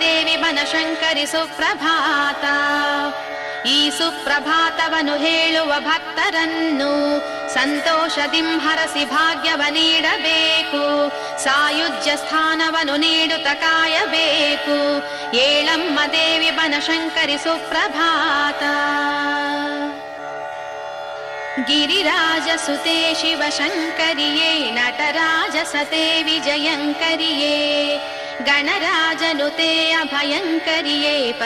ದೇವಿ ಬನಶಂಕರಿ ಸುಪ್ರಭಾತ. ಈ ಸುಪ್ರಭಾತವನ್ನು ಹೇಳುವ ಭಕ್ತರನ್ನು ಸಂತೋಷದಿಂಹರಸಿ ಭಾಗ್ಯವ ನೀಡಬೇಕು. ಸಾಯುಜ್ಯ ಸ್ಥಾನವನ್ನು ನೀಡುತ್ತ ಕಾಯಬೇಕು. ಏಳಮ್ಮ ದೇವಿ ಬನಶಂಕರಿ ಸುಪ್ರಭಾತ. ಗಿರಿರಾಜ ಶಿವಶಂಕರಿಯೇ ನಟರಾಜ गणराजनुते अभयंकरिये अभयङ्करिये